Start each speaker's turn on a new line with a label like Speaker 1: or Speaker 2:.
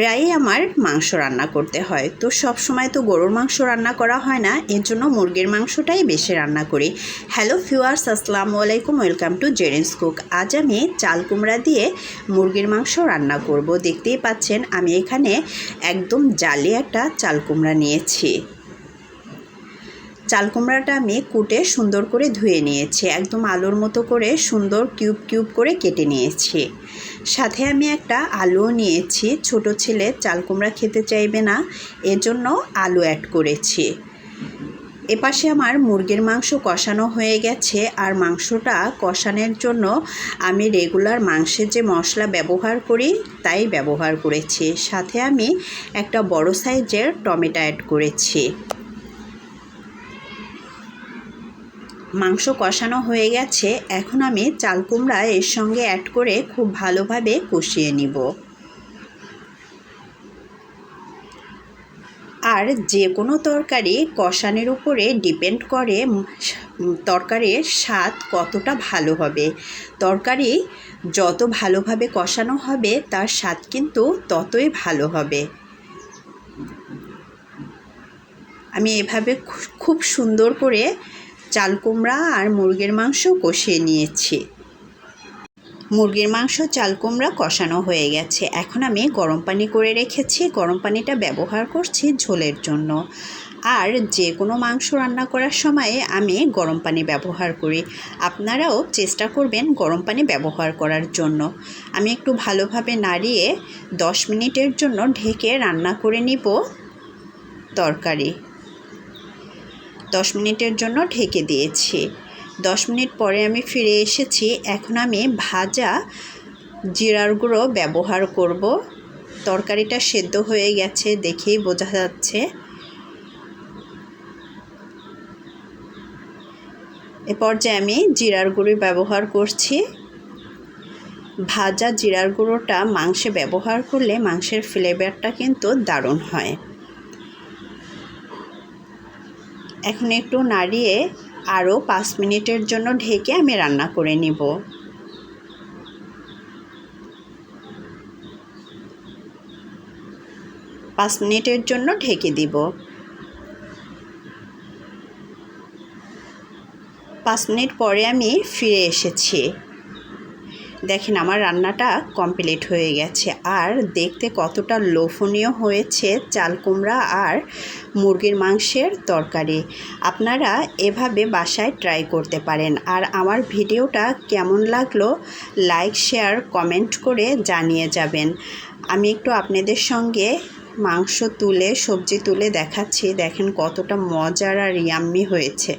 Speaker 1: প্রায়ই আমার মাংস রান্না করতে হয়। তো সব সময় তো গরুর মাংস রান্না করা হয় না, এর জন্য মুরগির মাংসটাই বেশি রান্না করি। হ্যালো ফিওয়ার্স আসসালামু আলাইকুম ওয়েলকাম টু জেরেন্স কুক আজ আমি চাল কুমড়া দিয়ে মুরগির মাংস রান্না করব। দেখতেই পাচ্ছেন, আমি এখানে একদম জালে একটা চাল কুমড়া নিয়েছি। চাল কুমড়াটা আমি কুটে সুন্দর করে ধুয়ে নিয়েছি, একদম আলুর মতো করে সুন্দর কিউব কিউব করে কেটে নিয়েছি। সাথে আমি একটা আলুও নিয়েছি, ছোট ছেলে চাল কুমড়া খেতে চাইবে না, এজন্য আলু অ্যাড করেছি। এপাশে আমার মুরগির মাংস কষানো হয়ে গেছে, আর মাংসটা কষানোর জন্য আমি রেগুলার মাংসের যে মশলা ব্যবহার করি, তাই ব্যবহার করেছি। সাথে আমি একটা বড় সাইজের টমেটো অ্যাড করেছি। মাংস কষানো হয়ে গেছে, এখন আমি চাল কুমড়া এর সঙ্গে অ্যাড করে খুব ভালোভাবে কষিয়ে নিব। আর যে কোনো তরকারি কষানোর উপরে ডিপেন্ড করে তরকারির স্বাদ কতটা ভালো হবে। তরকারি যত ভালোভাবে কষানো হবে, তার স্বাদ কিন্তু ততই ভালো হবে। আমি এভাবে খুব সুন্দর করে চাল কুমড়া আর মুরগির মাংস কষিয়ে নিয়েছি। মুরগির মাংস, চাল কুমড়া কষানো হয়ে গেছে। এখন আমি গরম পানি করে রেখেছি। গরম পানিটা ব্যবহার করছি ঝোলের জন্য। আর যে কোনো মাংস রান্না করার সময়ে আমি গরম পানি ব্যবহার করি। আপনারাও চেষ্টা করবেন গরম পানি ব্যবহার করার জন্য। আমি একটু ভালোভাবে নাড়িয়ে দশ মিনিটের জন্য ঢেকে রান্না করে নিব তরকারি। দশ মিনিটের জন্য ঢেকে দিয়েছি। দশ মিনিট পরে আমি ফিরে এসেছি। এখন আমি ভাজা জিরার গুঁড়ো ব্যবহার করব। তরকারিটা সেদ্ধ হয়ে গেছে দেখেই বোঝা যাচ্ছে। এ পর্যায়ে আমি জিরার গুঁড়ি ব্যবহার করছি। ভাজা জিরার গুঁড়োটা মাংসে ব্যবহার করলে মাংসের ফ্লেভারটা কিন্তু দারুণ হয়। এখন একটু নাড়িয়ে আরও পাঁচ মিনিটের জন্য ঢেকে আমি রান্না করে নিব। পাঁচ মিনিটের জন্য ঢেকে দিব। পাঁচ মিনিট পরে আমি ফিরে এসেছি। দেখেন, আমার রান্নাটা কমপ্লিট হয়ে গেছে। আর দেখতে কতটা লোভনীয় হয়েছে চাল কুমড়া আর মুরগির মাংসের তরকারি। আপনারা এভাবে বাসায় ট্রাই করতে পারেন। আর আমার ভিডিওটা কেমন লাগল লাইক শেয়ার কমেন্ট করে জানিয়ে যাবেন। আমি একটু আপনাদের সঙ্গে মাংস তুলে, সবজি তুলে দেখাচ্ছি। দেখেন কতটা মজার আর ইয়াম্মি হয়েছে।